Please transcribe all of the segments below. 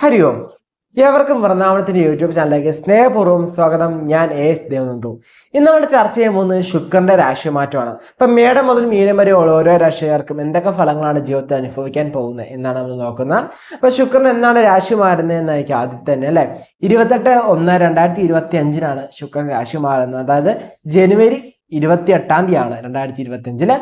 ഹരി ഓം. ഏവർക്കും വൃന്ദാവനത്തിന്റെ യൂട്യൂബ് ചാനലിലേക്ക് സ്നേഹപൂർവം സ്വാഗതം. ഞാൻ എ എസ് ദേവനന്ദു. ഇന്ന് നമ്മൾ ചർച്ച ചെയ്യാൻ പോകുന്നത് ശുക്രന്റെ രാശിമാറ്റമാണ് ഇപ്പൊ മേടം മുതൽ മീനം വരെ ഓരോ രാശിക്കാർക്കും എന്തൊക്കെ ഫലങ്ങളാണ് ജീവിതത്തിൽ അനുഭവിക്കാൻ പോകുന്നത് എന്നാണ് നമ്മൾ നോക്കുന്നത്. അപ്പൊ ശുക്രൻ എന്നാണ് രാശി മാറുന്നത് എന്നായിരിക്കും ആദ്യം തന്നെ അല്ലെ? ഇരുപത്തെട്ട് ഒന്ന് രണ്ടായിരത്തി ഇരുപത്തി അഞ്ചിനാണ് ശുക്രൻ രാശി മാറുന്നത്. അതായത് ജനുവരി ഇരുപത്തി എട്ടാം തീയതിയാണ് രണ്ടായിരത്തി ഇരുപത്തി അഞ്ചിൽ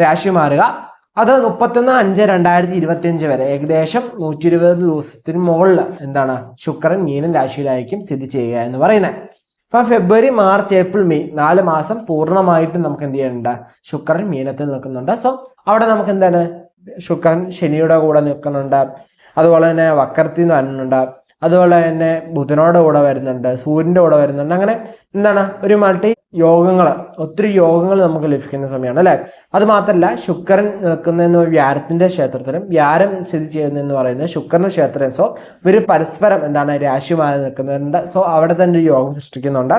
രാശി മാറുക. അത് മുപ്പത്തൊന്ന് അഞ്ച് രണ്ടായിരത്തി ഇരുപത്തി അഞ്ച് വരെ. ഏകദേശം നൂറ്റി ഇരുപത് ദിവസത്തിന് മുകളിൽ എന്താണ്? ശുക്രൻ മീനൻ രാശിയിലായിരിക്കും സ്ഥിതി ചെയ്യുക എന്ന് പറയുന്നത്. അപ്പൊ ഫെബ്രുവരി മാർച്ച് ഏപ്രിൽ മെയ് നാല് മാസം പൂർണമായിട്ടും നമുക്ക് എന്ത് ചെയ്യുന്നുണ്ട്? ശുക്രൻ മീനത്തിൽ നിൽക്കുന്നുണ്ട്. സോ അവിടെ നമുക്ക് എന്താണ്? ശുക്രൻ ശനിയുടെ കൂടെ നിൽക്കുന്നുണ്ട്. അതുപോലെ തന്നെ വക്രത്തിൽ നിന്ന് വരുന്നുണ്ട്. അതുപോലെ തന്നെ ബുധനോടെ കൂടെ വരുന്നുണ്ട്. സൂര്യന്റെ കൂടെ വരുന്നുണ്ട്. അങ്ങനെ എന്താണ്? ഒരു മൾട്ടി യോഗങ്ങൾ ഒത്തിരി യോഗങ്ങൾ നമുക്ക് ലഭിക്കുന്ന സമയമാണ് അല്ലേ? അത് മാത്രമല്ല ശുക്രൻ നിൽക്കുന്ന വ്യാരത്തിന്റെ ക്ഷേത്രത്തിലും വ്യാരം സ്ഥിതി ചെയ്യുന്നതെന്ന് പറയുന്നത് ശുക്രന്റെ ക്ഷേത്രം സോ ഇവർ പരസ്പരം എന്താണ് രാശിമാരി നിൽക്കുന്നുണ്ട്. സോ അവിടെ തന്നെ ഒരു യോഗം സൃഷ്ടിക്കുന്നുണ്ട്.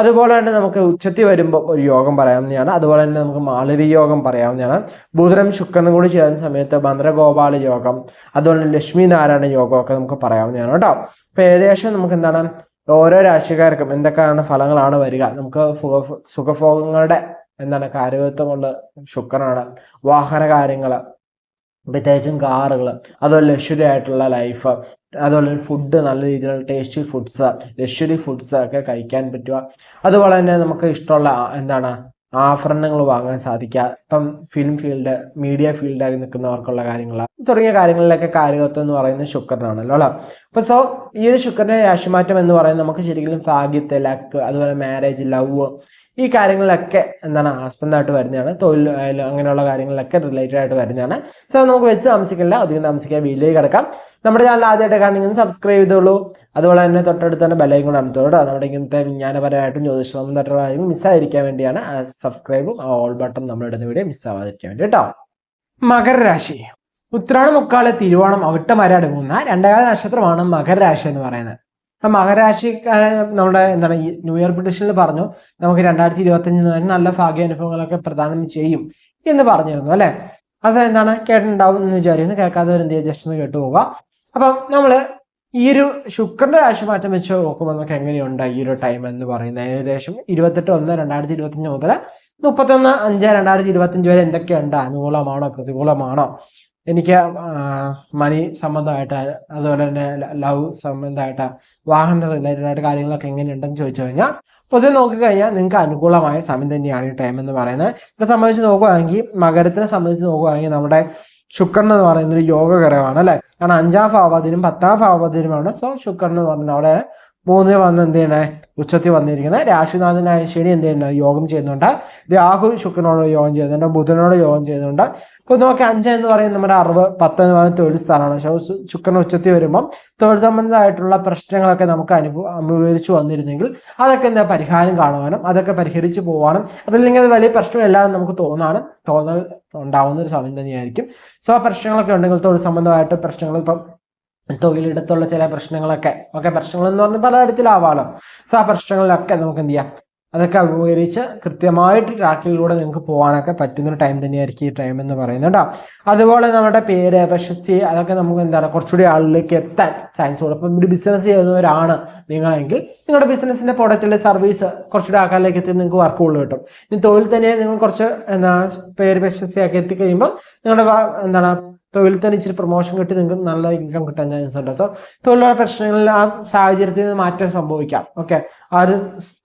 അതുപോലെ തന്നെ നമുക്ക് ഉച്ചത്തി വരുമ്പോൾ ഒരു യോഗം പറയാവുന്നതാണ്. അതുപോലെ തന്നെ നമുക്ക് മാളവി യോഗം പറയാവുന്നതാണ്. ബുധനും ശുക്രനും കൂടി ചേരുന്ന സമയത്ത് ഭദ്രഗോപാല യോഗം അതുപോലെ ലക്ഷ്മി നാരായണ യോഗമൊക്കെ നമുക്ക് പറയാവുന്നതാണ് കേട്ടോ. അപ്പോൾ ഏകദേശം നമുക്ക് എന്താണ് ഓരോ രാശിക്കാർക്കും എന്തൊക്കെയാണ് ഫലങ്ങളാണ് വരിക? നമുക്ക് സുഖ സുഖഭോഗങ്ങളുടെ എന്താണ് കാര്യത്വം കൊണ്ട് ശുക്രനാണ്. വാഹന കാര്യങ്ങൾ പ്രത്യേകിച്ചും കാറുകൾ അതുപോലെ ലക്ഷറി ആയിട്ടുള്ള ലൈഫ് അതുപോലെ ഫുഡ് നല്ല രീതിയിലുള്ള ടേസ്റ്റി ഫുഡ്സ് ലക്ഷറി ഫുഡ്സ് ഒക്കെ കഴിക്കാൻ പറ്റുക. അതുപോലെ തന്നെ നമുക്ക് ഇഷ്ടമുള്ള എന്താണ് ആഭരണങ്ങൾ വാങ്ങാൻ സാധിക്കുക ഇപ്പം ഫിലിം ഫീൽഡ് മീഡിയ ഫീൽഡായി നിൽക്കുന്നവർക്കുള്ള കാര്യങ്ങൾ തുടങ്ങിയ കാര്യങ്ങളിലൊക്കെ കാര്യകത്വം എന്ന് പറയുന്നത് ശുക്രനാണല്ലോ അല്ലേ? അപ്പൊ സോ ഈ ഒരു ശുക്രന്റെ രാശിമാറ്റം എന്ന് പറയുന്നത് നമുക്ക് ശരിക്കും ഭാഗ്യത്തെ ലക്ക് അതുപോലെ മാരേജ് ലവ് ഈ കാര്യങ്ങളിലൊക്കെ എന്താണ് ആസ്പദമായിട്ട് വരുന്നതാണ് തൊഴിൽ അങ്ങനെയുള്ള കാര്യങ്ങളിലൊക്കെ റിലേറ്റഡ് ആയിട്ട് വരുന്നതാണ്. സോ നമുക്ക് വെച്ച് താമസിക്കില്ല അധികം താമസിക്കാൻ വീട്ടിലേക്ക് കിടക്കാം. നമ്മുടെ ചാനൽ ആദ്യമായിട്ട് കാണുന്ന സബ്സ്ക്രൈബ് ചെയ്തോളൂ. അതുപോലെ തന്നെ തൊട്ടടുത്ത് തന്നെ ബലയും കൂടെ അമർത്തോളൂ നമ്മുടെ ഇങ്ങനത്തെ വിജ്ഞാനപരമായിട്ടും ജ്യോതിഷ സംബന്ധമായിട്ടും മിസ്സായിരിക്കാൻ വേണ്ടിയാണ്. സബ്സ്ക്രൈബും ഓൾ ബട്ടൺ നമ്മളിടുന്ന വീഡിയോ മിസ്സാവാതിരിക്കാൻ വേണ്ടി കേട്ടോ. മകരരാശി. ഉത്രാട മുക്കാളെ തിരുവോണം അവിട്ടം വരെ അടങ്ങുന്ന രണ്ടേകാല നക്ഷത്രമാണ് മകരരാശി എന്ന് പറയുന്നത്. അപ്പൊ മകരരാശിക്കാരെ നമ്മുടെ എന്താണ് ന്യൂ ഇയർ പ്രഡിഷനിൽ പറഞ്ഞു. നമുക്ക് രണ്ടായിരത്തി ഇരുപത്തി അഞ്ചിന് തന്നെ നല്ല ഭാഗ്യാനുഭവങ്ങളൊക്കെ പ്രദാനം ചെയ്യും എന്ന് പറഞ്ഞിരുന്നു അല്ലെ? അത് എന്താണ് കേട്ടിട്ടുണ്ടാവും എന്ന് വിചാരിക്കുന്നു. കേൾക്കാത്തവർ എന്ത് ചെയ്യുക ജസ്റ്റ് ഒന്ന് കേട്ടു പോവുക. അപ്പം നമ്മൾ ഈ ഒരു ശുക്രന്റെ രാശിമാറ്റം വെച്ച് നോക്കുമ്പോൾ നമുക്ക് എങ്ങനെയുണ്ട് ഈ ഒരു ടൈം എന്ന് പറയുന്നത്? ഏകദേശം ഇരുപത്തെട്ട് ഒന്ന് രണ്ടായിരത്തി ഇരുപത്തി അഞ്ച് മുതൽ മുപ്പത്തൊന്ന് അഞ്ച് രണ്ടായിരത്തി ഇരുപത്തി അഞ്ച് വരെ എന്തൊക്കെയുണ്ട്? അനുകൂലമാണോ പ്രതികൂലമാണോ? എനിക്ക് മണി സംബന്ധമായിട്ട് അതുപോലെ തന്നെ ലവ് സംബന്ധമായിട്ട് വാഹന റിലേറ്റഡ് ആയിട്ട് കാര്യങ്ങളൊക്കെ എങ്ങനെയുണ്ടെന്ന് ചോദിച്ചു കഴിഞ്ഞാൽ പൊതുവെ നോക്കിക്കഴിഞ്ഞാൽ നിങ്ങൾക്ക് അനുകൂലമായ സമയം തന്നെയാണ് ഈ ടൈം എന്ന് പറയുന്നത്. ഇവിടെ സംബന്ധിച്ച് നോക്കുകയാണെങ്കിൽ മകരത്തിനെ സംബന്ധിച്ച് നോക്കുകയാണെങ്കിൽ നമ്മുടെ ശുക്രൻ എന്ന് പറയുന്നത് ഒരു യോഗകരമാണ് അല്ലെ? കാരണം അഞ്ചാം ഭാവതിനും പത്താം ഭാവതിനുമാണ് സോ ശുക്രൻ എന്ന് പറയുന്നത് അവിടെ മൂന്നിൽ വന്ന് എന്ത് ചെയ്യണേ ഉച്ചത്തിൽ വന്നിരിക്കുന്നത്. രാശിനാഥനായ ശനി എന്ത് ചെയ്യുന്നത് യോഗം ചെയ്യുന്നുണ്ട്. രാഹു ശുക്രനോട് യോഗം ചെയ്യുന്നുണ്ട്. ബുധനോട് യോഗം ചെയ്യുന്നുണ്ട്. ഇപ്പൊ നമുക്ക് അഞ്ച് എന്ന് പറയുന്നത് നമ്മുടെ അറിവ് പത്ത് എന്ന് പറയുന്നത് തൊഴിൽ സ്ഥാനമാണ്. ശുക്രൻ ഉച്ചത്തിൽ വരുമ്പം തൊഴിൽ സംബന്ധമായിട്ടുള്ള പ്രശ്നങ്ങളൊക്കെ നമുക്ക് അനുഭവ അഭിമുഖീകരിച്ചു വന്നിരുന്നെങ്കിൽ അതൊക്കെ എന്താ? പരിഹാരം കാണുവാനും അതൊക്കെ പരിഹരിച്ചു പോകാനും അതല്ലെങ്കിൽ അത് വലിയ പ്രശ്നമില്ലാതെ നമുക്ക് തോന്നാനും തോന്നൽ ഉണ്ടാവുന്ന ഒരു സമയം തന്നെയായിരിക്കും. സോ പ്രശ്നങ്ങളൊക്കെ ഉണ്ടെങ്കിൽ തൊഴിൽ സംബന്ധമായിട്ട് പ്രശ്നങ്ങൾ ഇപ്പം തൊഴിലിടത്തുള്ള ചില പ്രശ്നങ്ങളൊക്കെ. ഓക്കെ പ്രശ്നങ്ങൾ എന്ന് പറഞ്ഞാൽ പലതരത്തിലാവാലോ. സോ ആ പ്രശ്നങ്ങളിലൊക്കെ നമുക്ക് എന്ത് ചെയ്യാം? അതൊക്കെ അഭിമുഖീകരിച്ച് കൃത്യമായിട്ട് ട്രാക്കിലൂടെ നിങ്ങൾക്ക് പോകാനൊക്കെ പറ്റുന്ന ഒരു ടൈം തന്നെയായിരിക്കും ഈ ടൈം എന്ന് പറയുന്നത് കേട്ടോ. അതുപോലെ നമ്മുടെ പേര് പ്രശസ്തി അതൊക്കെ നമുക്ക് എന്താണ് കുറച്ചുകൂടി ആളിലേക്ക് എത്താൻ ചാൻസ് കൊടുക്കും അപ്പം ഒരു ബിസിനസ് ചെയ്യുന്നവരാണ് നിങ്ങളെങ്കിൽ നിങ്ങളുടെ ബിസിനസ്സിന്റെ പ്രൊഡക്റ്റിലെ സർവീസ് കുറച്ചുകൂടി ആൾക്കാരിലേക്ക് എത്തി നിങ്ങൾക്ക് വർക്ക് കൂടുതൽ കിട്ടും. ഇനി തൊഴിൽ തന്നെ നിങ്ങൾ കുറച്ച് എന്താണ് പേര് പ്രശസ്തിയൊക്കെ എത്തിക്കഴിയുമ്പോൾ നിങ്ങളുടെ എന്താണ് തൊഴിൽ തന്നെ ഇച്ചിരി പ്രൊമോഷൻ കിട്ടി നിങ്ങൾക്ക് നല്ല ഇൻകം കിട്ടാൻ ചാൻസ് ഉണ്ട്. സോ തൊഴിലുള്ള പ്രശ്നങ്ങളിൽ ആ സാഹചര്യത്തിൽ നിന്ന് മാറ്റം സംഭവിക്കാം. ഓക്കെ ആ ഒരു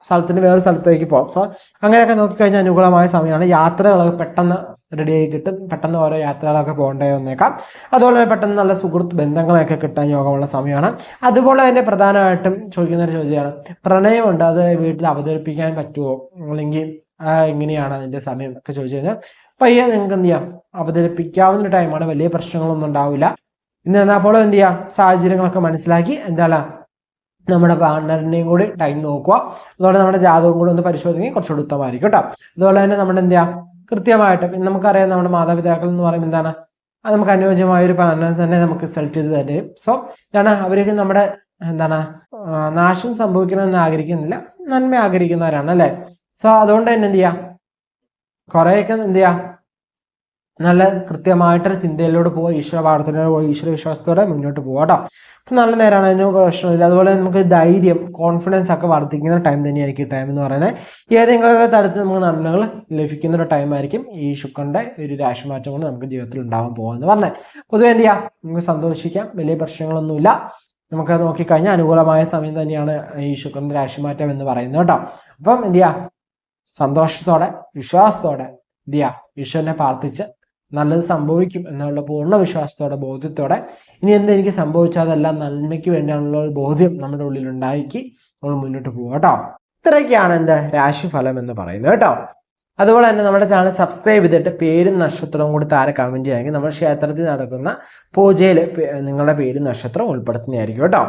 സ്ഥലത്തിന് വേറൊരു സ്ഥലത്തേക്ക് പോകാം സോ അങ്ങനെയൊക്കെ നോക്കിക്കഴിഞ്ഞാൽ അനുകൂലമായ സമയമാണ്. യാത്രകളൊക്കെ പെട്ടെന്ന് റെഡി ആയി കിട്ടും. പെട്ടെന്ന് ഓരോ യാത്രകളൊക്കെ പോകേണ്ടി വന്നേക്കാം. അതുപോലെ പെട്ടെന്ന് നല്ല സുഹൃത്ത് ബന്ധങ്ങളൊക്കെ കിട്ടാൻ യോഗമുള്ള സമയമാണ്. അതുപോലെ തന്നെ പ്രധാനമായിട്ടും ചോദിക്കുന്ന ഒരു ചോദ്യമാണ്. പ്രണയമുണ്ട് അത് വീട്ടിൽ അവതരിപ്പിക്കാൻ പറ്റുമോ? അല്ലെങ്കിൽ എങ്ങനെയാണ് അതിന്റെ സമയം? ഒക്കെ ചോദിച്ചു കഴിഞ്ഞാൽ പയ്യെ നിങ്ങൾക്ക് എന്ത് ചെയ്യാം? അവതരിപ്പിക്കാവുന്ന ടൈമാണ് വലിയ പ്രശ്നങ്ങളൊന്നും ഉണ്ടാവില്ല. ഇന്ന് എന്നാൽ പോലും എന്ത് ചെയ്യാം? സാഹചര്യങ്ങളൊക്കെ മനസ്സിലാക്കി എന്താണ് നമ്മുടെ പാർട്ണറിനെയും കൂടി ടൈം നോക്കുക. അതുപോലെ നമ്മുടെ ജാതകം കൂടെ ഒന്ന് പരിശോധിക്കുക കുറച്ചുകൂടി ഉത്തമമായിരിക്കും കേട്ടോ. അതുപോലെ തന്നെ നമ്മുടെ എന്ത് ചെയ്യാം? കൃത്യമായിട്ടും നമുക്കറിയാം നമ്മുടെ മാതാപിതാക്കൾ എന്ന് പറയുമ്പോൾ എന്താണ്? അത് നമുക്ക് അനുയോജ്യമായ ഒരു പാർട്ണർ തന്നെ നമുക്ക് സെലക്ട് ചെയ്ത് തരും സോ എന്താണ് അവരൊക്കെ നമ്മുടെ എന്താണ് നാശം സംഭവിക്കണമെന്ന് ആഗ്രഹിക്കുന്നില്ല. നന്മ ആഗ്രഹിക്കുന്നവരാണ് അല്ലേ? സോ അതുകൊണ്ട് തന്നെ എന്ത് ചെയ്യാം? കുറേയൊക്കെ എന്ത് ചെയ്യാം നല്ല കൃത്യമായിട്ടൊരു ചിന്തയിലൂടെ പോവുക ഈശ്വര പ്രാർത്ഥനയോടെ പോവുക ഈശ്വര വിശ്വാസത്തോടെ മുന്നോട്ട് പോവുക കേട്ടോ. അപ്പം നല്ല നേരമാണ് അതിന് പ്രശ്നമില്ല. അതുപോലെ നമുക്ക് ധൈര്യം കോൺഫിഡൻസ് ഒക്കെ വർദ്ധിക്കുന്ന ടൈം തന്നെയായിരിക്കും ഈ ടൈം എന്ന് പറയുന്നത്. ഏതെങ്കിലും തരത്തിൽ നമുക്ക് നന്മകൾ ലഭിക്കുന്ന ഒരു ടൈം ആയിരിക്കും ഈ ശുക്രന്റെ ഒരു രാശിമാറ്റം കൊണ്ട് നമുക്ക് ജീവിതത്തിൽ ഉണ്ടാവാൻ പോകുമെന്ന് പറഞ്ഞത് പൊതുവെ എന്ത് ചെയ്യാം? നമുക്ക് സന്തോഷിക്കാം വലിയ പ്രശ്നങ്ങളൊന്നുമില്ല. നമുക്ക് നോക്കിക്കഴിഞ്ഞാൽ അനുകൂലമായ സമയം തന്നെയാണ് ഈ ശുക്രന്റെ രാശിമാറ്റം എന്ന് പറയുന്നത് കേട്ടോ. അപ്പം എന്ത് ചെയ്യാം? സന്തോഷത്തോടെ വിശ്വാസത്തോടെ എന്ത് ചെയ്യുക ഈശ്വരനെ പ്രാർത്ഥിച്ച് നല്ലത് സംഭവിക്കും എന്നുള്ള പൂർണ വിശ്വാസത്തോടെ ബോധ്യത്തോടെ ഇനി എന്ത് എനിക്ക് സംഭവിച്ചാൽ അതെല്ലാം നന്മയ്ക്ക് വേണ്ടിയാണുള്ള ബോധ്യം നമ്മുടെ ഉള്ളിൽ ഉണ്ടാക്കി നമ്മൾ മുന്നോട്ട് പോകും കേട്ടോ ഇത്രയൊക്കെയാണ് എന്ത് രാശിഫലം എന്ന് പറയുന്നത് കേട്ടോ അതുപോലെ തന്നെ നമ്മുടെ ചാനൽ സബ്സ്ക്രൈബ് ചെയ്തിട്ട് പേരും നക്ഷത്രവും കൂടി താരെ കമന്റ് ചെയ്യുമെങ്കിൽ നമ്മുടെ ക്ഷേത്രത്തിൽ നടക്കുന്ന പൂജയിൽ നിങ്ങളുടെ പേരും നക്ഷത്രവും ഉൾപ്പെടുത്തുന്നതായിരിക്കും കേട്ടോ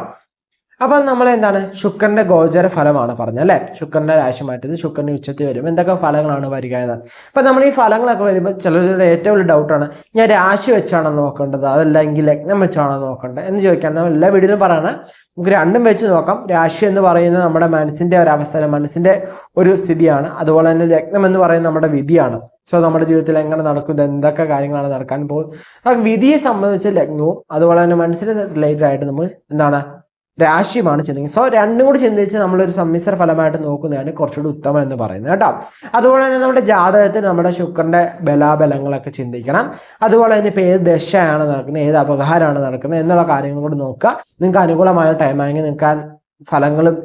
അപ്പം നമ്മൾ എന്താണ് ശുക്രന്റെ ഗോചര ഫലമാണ് പറഞ്ഞത് അല്ലേ? ശുക്രന്റെ രാശി മാറ്റത് ശുക്രന്റെ ഉച്ചത്തിൽ വരും. എന്തൊക്കെ ഫലങ്ങളാണ് വരിക എന്ന്? അപ്പം നമ്മൾ ഈ ഫലങ്ങളൊക്കെ വരുമ്പോൾ ചിലരുടെ ഏറ്റവും വലിയ ഡൗട്ടാണ് ഞാൻ രാശി വെച്ചാണോ നോക്കേണ്ടത്? അതല്ലെങ്കിൽ ലഗ്നം വെച്ചാണോ നോക്കേണ്ടത്? എന്ന് ചോദിക്കാൻ നമ്മൾ എല്ലാ വീഡിയോയിലും പറയണം. നമുക്ക് രണ്ടും വെച്ച് നോക്കാം. രാശി എന്ന് പറയുന്നത് നമ്മുടെ മനസ്സിന്റെ ഒരു അവസ്ഥ മനസ്സിന്റെ ഒരു സ്ഥിതിയാണ്. അതുപോലെ തന്നെ ലഗ്നം എന്ന് പറയുന്നത് നമ്മുടെ വിധിയാണ്. സോ നമ്മുടെ ജീവിതത്തിൽ എങ്ങനെ നടക്കും? എന്തൊക്കെ കാര്യങ്ങളാണ് നടക്കാൻ പോകുന്നത്? വിധിയെ സംബന്ധിച്ച് ലഗ്നവും അതുപോലെ തന്നെ മനസ്സിന് റിലേറ്റഡ് ആയിട്ട് നമ്മൾ എന്താണ്? രാശിയുമാണ് ചിന്തിക്കുന്നത്. സോ രണ്ടും കൂടി ചിന്തിച്ച് നമ്മളൊരു സമ്മിശ്ര ഫലമായിട്ട് നോക്കുന്നതാണ് കുറച്ചുകൂടി ഉത്തമം എന്ന് പറയുന്നത് കേട്ടോ. അതുപോലെ തന്നെ നമ്മുടെ ജാതകത്തിൽ നമ്മുടെ ശുക്രന്റെ ബലാബലങ്ങളൊക്കെ ചിന്തിക്കണം. അതുപോലെ തന്നെ ഇപ്പോൾ ഏത് ദശയാണ് നടക്കുന്നത് ഏത് അപകാരമാണ് നടക്കുന്നത് എന്നുള്ള കാര്യങ്ങൾ കൂടി നോക്കുക. നിങ്ങൾക്ക് അനുകൂലമായ ടൈമാണെങ്കിൽ നിങ്ങൾക്ക് ഫലങ്ങളും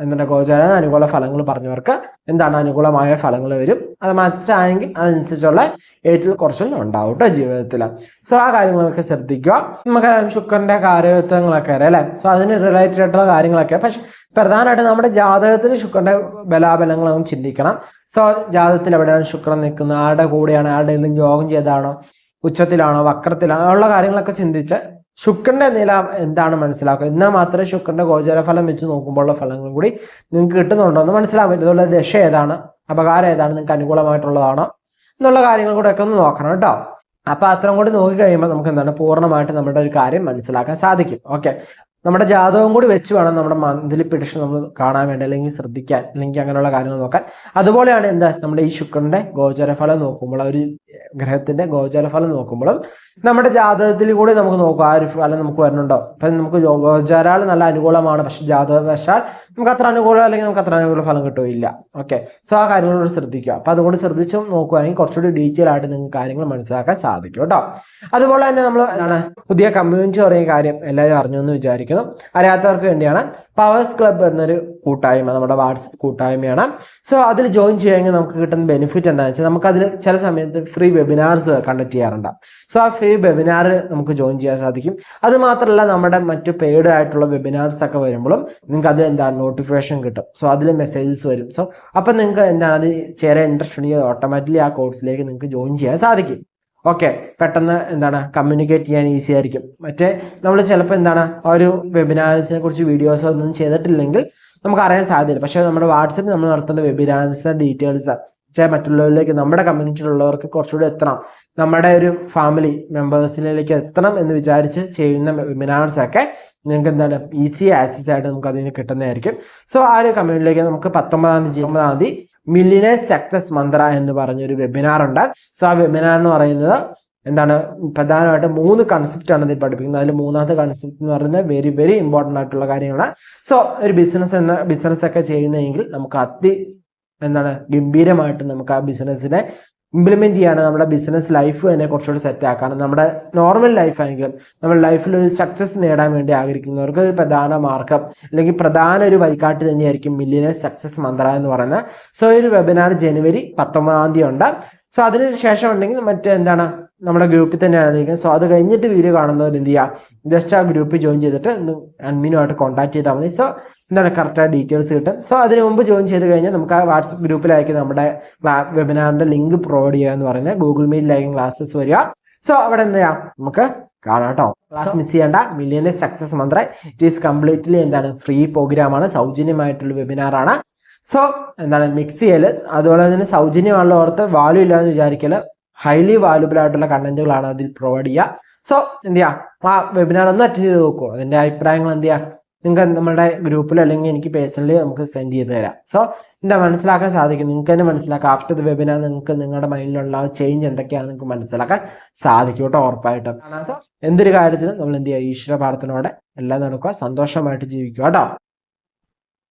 എന്താണ് ഗോചാര അനുകൂല ഫലങ്ങൾ പറഞ്ഞവർക്ക് എന്താണ് അനുകൂലമായ ഫലങ്ങൾ വരും. അത് മച്ചായെങ്കിൽ അതനുസരിച്ചുള്ള ഏറ്റവും കുറച്ചിൽ ഉണ്ടാവും കേട്ടോ ജീവിതത്തിൽ. സോ ആ കാര്യങ്ങളൊക്കെ ശ്രദ്ധിക്കുക. നമുക്കറിയാം ശുക്രന്റെ കാര്യത്വങ്ങളൊക്കെ അറിയാം അല്ലേ? സോ അതിന് റിലേറ്റഡ് ആയിട്ടുള്ള കാര്യങ്ങളൊക്കെ. പക്ഷെ പ്രധാനമായിട്ട് നമ്മുടെ ജാതകത്തിൽ ശുക്രന്റെ ബലാബലങ്ങളൊന്നും ചിന്തിക്കണം. സോ ജാതകത്തിൽ എവിടെയാണ് ശുക്രൻ നിൽക്കുന്നത്? ആരുടെ കൂടെയാണ്? ആരുടെയെങ്കിലും യോഗം ചെയ്താണോ ഉച്ചത്തിലാണോ? വക്രത്തിലാണോ? ഉള്ള കാര്യങ്ങളൊക്കെ ചിന്തിച്ച് ശുക്രന്റെ നില എന്താണ് മനസ്സിലാക്കുക? എന്നാൽ മാത്രമേ ശുക്രന്റെ ഗോചരഫലം വെച്ച് നോക്കുമ്പോഴുള്ള ഫലങ്ങളും കൂടി നിങ്ങൾക്ക് കിട്ടുന്നുണ്ടോ എന്ന് മനസ്സിലാൻ പറ്റും ദശ ഏതാണ്? അപകാരം ഏതാണ്? നിങ്ങൾക്ക് അനുകൂലമായിട്ടുള്ളതാണോ? എന്നുള്ള കാര്യങ്ങൾ കൂടെ ഒക്കെ ഒന്ന് നോക്കണം കേട്ടോ. അപ്പൊ അത്രയും കൂടി നോക്കി കഴിയുമ്പോൾ നമുക്ക് എന്താണ്? പൂർണമായിട്ട് നമ്മുടെ ഒരു കാര്യം മനസ്സിലാക്കാൻ സാധിക്കും. ഓക്കെ. നമ്മുടെ ജാതകം കൂടി വെച്ച് വേണം നമ്മുടെ മന്ത്ലി പ്രഡിക്ഷൻ നമ്മൾ കാണാൻ വേണ്ടി അല്ലെങ്കിൽ ശ്രദ്ധിക്കാൻ അല്ലെങ്കിൽ അങ്ങനെയുള്ള കാര്യങ്ങൾ നോക്കാൻ. അതുപോലെയാണ് എന്താ? നമ്മുടെ ഈ ശുക്രന്റെ ഗോചരഫലം നോക്കുമ്പോൾ ഒരു ഗ്രഹത്തിന്റെ ഗോചരഫലം നോക്കുമ്പോഴും നമ്മുടെ ജാതകത്തിൽ കൂടി നമുക്ക് നോക്കാം. ആ ഒരു ഫലം നമുക്ക് വരുന്നുണ്ടോ? ഇപ്പം നമുക്ക് ഗോചരാൾ നല്ല അനുകൂലമാണ്. പക്ഷെ ജാതകവശാൽ നമുക്ക് അത്ര അനുകൂലം അല്ലെങ്കിൽ നമുക്ക് അത്ര അനുകൂല ഫലം കിട്ടുകയില്ല. ഓക്കെ സോ ആ കാര്യങ്ങളോട് ശ്രദ്ധിക്കുക. അപ്പം അതുകൊണ്ട് ശ്രദ്ധിച്ച് നോക്കുകയാണെങ്കിൽ കുറച്ചുകൂടി ഡീറ്റെയിൽ ആയിട്ട് നിങ്ങൾക്ക് കാര്യങ്ങൾ മനസ്സിലാക്കാൻ സാധിക്കും കേട്ടോ. അതുപോലെ തന്നെ നമ്മൾ പുതിയ കമ്മ്യൂണിറ്റി പറയുന്ന കാര്യം എല്ലാവരും അറിഞ്ഞു എന്ന് വിചാരിക്കുന്നു അറിയാത്തവർക്ക് വേണ്ടിയാണ്. പവേഴ്സ് ക്ലബ്ബ് എന്നൊരു കൂട്ടായ്മ നമ്മുടെ വാട്സപ്പ് കൂട്ടായ്മയാണ്. സോ അതിൽ ജോയിൻ ചെയ്യുമെങ്കിൽ നമുക്ക് കിട്ടുന്ന ബെനിഫിറ്റ് എന്താണെന്ന് വെച്ചാൽ നമുക്ക് അതിൽ ചില സമയത്ത് ഫ്രീ വെബിനാർസ് കണ്ടക്ട് ചെയ്യാറുണ്ട്. സോ ആ ഫ്രീ വെബിനാർ നമുക്ക് ജോയിൻ ചെയ്യാൻ സാധിക്കും. അത് മാത്രമല്ല നമ്മുടെ മറ്റു പെയ്ഡ് ആയിട്ടുള്ള വെബിനാർസ് ഒക്കെ വരുമ്പോഴും നിങ്ങൾക്ക് അതിൽ എന്താണ് നോട്ടിഫിക്കേഷൻ കിട്ടും. സോ അതിൽ മെസ്സേജസ് വരും. സോ അപ്പം നിങ്ങൾക്ക് എന്താണ് അത് ചേരാൻ ഇൻട്രസ്റ്റ് ഉണ്ടെങ്കിൽ ഓട്ടോമാറ്റിക്കലി ആ കോഴ്സിലേക്ക് നിങ്ങൾക്ക് ജോയിൻ ചെയ്യാൻ സാധിക്കും. ഓക്കെ പെട്ടെന്ന് എന്താണ് കമ്മ്യൂണിക്കേറ്റ് ചെയ്യാൻ ഈസി ആയിരിക്കും. മറ്റേ നമ്മൾ ചിലപ്പോൾ എന്താണ് ആ ഒരു വെബിനാർസിനെ കുറിച്ച് വീഡിയോസ് ഒന്നും ചെയ്തിട്ടില്ലെങ്കിൽ നമുക്ക് അറിയാൻ സാധ്യതയില്ല. പക്ഷേ നമ്മുടെ വാട്സപ്പിൽ നമ്മൾ നടത്തുന്ന വെബിനാർസ് ഡീറ്റെയിൽസ് വെച്ചാൽ മറ്റുള്ളവരിലേക്ക് നമ്മുടെ കമ്മ്യൂണിറ്റിയിലുള്ളവർക്ക് കുറച്ചുകൂടി എത്തണം. നമ്മുടെ ഒരു ഫാമിലി മെമ്പേഴ്സിലേക്ക് എത്തണം എന്ന് വിചാരിച്ച് ചെയ്യുന്ന വെബിനാർസ് ഒക്കെ നിങ്ങൾക്ക് എന്താണ് ഈസി ആക്സസ് ആയിട്ട് നമുക്ക് അതിന് കിട്ടുന്നതായിരിക്കും. സോ ആ ഒരു കമ്മ്യൂണിറ്റിയിലേക്ക് നമുക്ക് പത്തൊമ്പതാം തീയതി ഒമ്പതാം തീയതി മില്ലിനേഴ്സ് സക്സസ് മന്ത്ര എന്ന് പറഞ്ഞൊരു വെബിനാർ ഉണ്ട്. സോ ആ വെബിനാർ എന്ന് പറയുന്നത് എന്താണ്? പ്രധാനമായിട്ട് മൂന്ന് കൺസെപ്റ്റ് ആണ് ഇതിൽ പഠിപ്പിക്കുന്നത്. അതിൽ മൂന്നാമത്തെ കൺസെപ്റ്റ് എന്ന് പറയുന്നത് വെരി വെരി ഇമ്പോർട്ടന്റ് ആയിട്ടുള്ള കാര്യങ്ങളാണ്. സോ ഒരു ബിസിനസ് എന്ന ബിസിനസ് ഒക്കെ ചെയ്യുന്നതെങ്കിൽ നമുക്ക് അതി എന്താണ് ഗംഭീരമായിട്ട് നമുക്ക് ആ ബിസിനസ്സിനെ ഇംപ്ലിമെന്റ് ചെയ്യാണ് നമ്മുടെ ബിസിനസ് ലൈഫ് തന്നെ കുറച്ചുകൂടി സെറ്റ് ആക്കാണ് നമ്മുടെ നോർമൽ ലൈഫാണെങ്കിലും നമ്മുടെ ലൈഫിൽ ഒരു സക്സസ് നേടാൻ വേണ്ടി ആഗ്രഹിക്കുന്നവർക്ക് ഒരു പ്രധാന മാർഗം അല്ലെങ്കിൽ പ്രധാന ഒരു വഴികാട്ടി തന്നെയായിരിക്കും മില്ലിയനേഴ്സ് സക്സസ് മന്ത്ര എന്ന് പറയുന്നത്. സോ ഈ ഒരു വെബിനാർ ജനുവരി പത്തൊമ്പതാം തീയതി ഉണ്ട്. സോ അതിന് ശേഷം ഉണ്ടെങ്കിൽ മറ്റേ എന്താണ്? നമ്മുടെ ഗ്രൂപ്പിൽ തന്നെ ആയിരിക്കും സോ അത് കഴിഞ്ഞിട്ട് വീഡിയോ കാണുന്നവർ എന്ത് ചെയ്യുക ജസ്റ്റ് ആ ഗ്രൂപ്പിൽ ജോയിൻ ചെയ്തിട്ട് അഡ്മിനുമായിട്ട് കോൺടാക്ട് ചെയ്താൽ മതി. സോ എന്താണ് കറക്റ്റായ ഡീറ്റെയിൽസ് കിട്ടും. സോ അതിന് മുമ്പ് ജോയിൻ ചെയ്ത് കഴിഞ്ഞാൽ നമുക്ക് ആ വാട്സപ്പ് ഗ്രൂപ്പിലായിരിക്കും നമ്മുടെ വെബിനാറിന്റെ ലിങ്ക് പ്രൊവൈഡ് ചെയ്യുക എന്ന് പറയുന്നത് ഗൂഗിൾ മീറ്റിലായിരിക്കും ക്ലാസ്സസ് വരിക. സോ അവിടെ എന്ത് ചെയ്യാം? നമുക്ക് കാണാം കേട്ടോ. ക്ലാസ് മിസ് ചെയ്യേണ്ട. മില്യനെ success mantra it is completely എന്താണ്? ഫ്രീ പ്രോഗ്രാമാണ് സൗജന്യമായിട്ടുള്ള വെബിനാറാണ് സോ എന്താണ് മിക്സ് ചെയ്യൽ അതുപോലെ തന്നെ സൗജന്യമാണല്ലോ ഓർത്ത് വാല്യൂ ഇല്ലാന്ന് വിചാരിക്കൽ. ഹൈലി വാല്യുബിൾ ആയിട്ടുള്ള കണ്ടന്റുകളാണ് അതിൽ പ്രൊവൈഡ് ചെയ്യുക. സോ എന്ത് ചെയ്യാം? ആ വെബിനാർ ഒന്ന് അറ്റൻഡ് ചെയ്ത് നോക്കുക അതിന്റെ അഭിപ്രായങ്ങൾ എന്ത് ചെയ്യാം? നിങ്ങൾക്ക് നമ്മുടെ ഗ്രൂപ്പിൽ അല്ലെങ്കിൽ എനിക്ക് പേഴ്സണലി നമുക്ക് സെൻഡ് ചെയ്ത് തരാം. സോ എന്താ മനസ്സിലാക്കാൻ സാധിക്കും? നിങ്ങൾക്ക് തന്നെ മനസ്സിലാക്കാം. ആഫ്റ്റർ ദ വെബിനാർ നിങ്ങൾക്ക് നിങ്ങളുടെ മൈൻഡിലുള്ള ചേഞ്ച് എന്തൊക്കെയാണ് നിങ്ങൾക്ക് മനസ്സിലാക്കാൻ സാധിക്കും കേട്ടോ ഉറപ്പായിട്ടും. സോ എന്തൊരു കാര്യത്തിനും നമ്മൾ എന്ത് ചെയ്യുക ഈശ്വര പ്രാർത്ഥനയോടെ എല്ലാം നടക്കുക. സന്തോഷമായിട്ട് ജീവിക്കുക കേട്ടോ.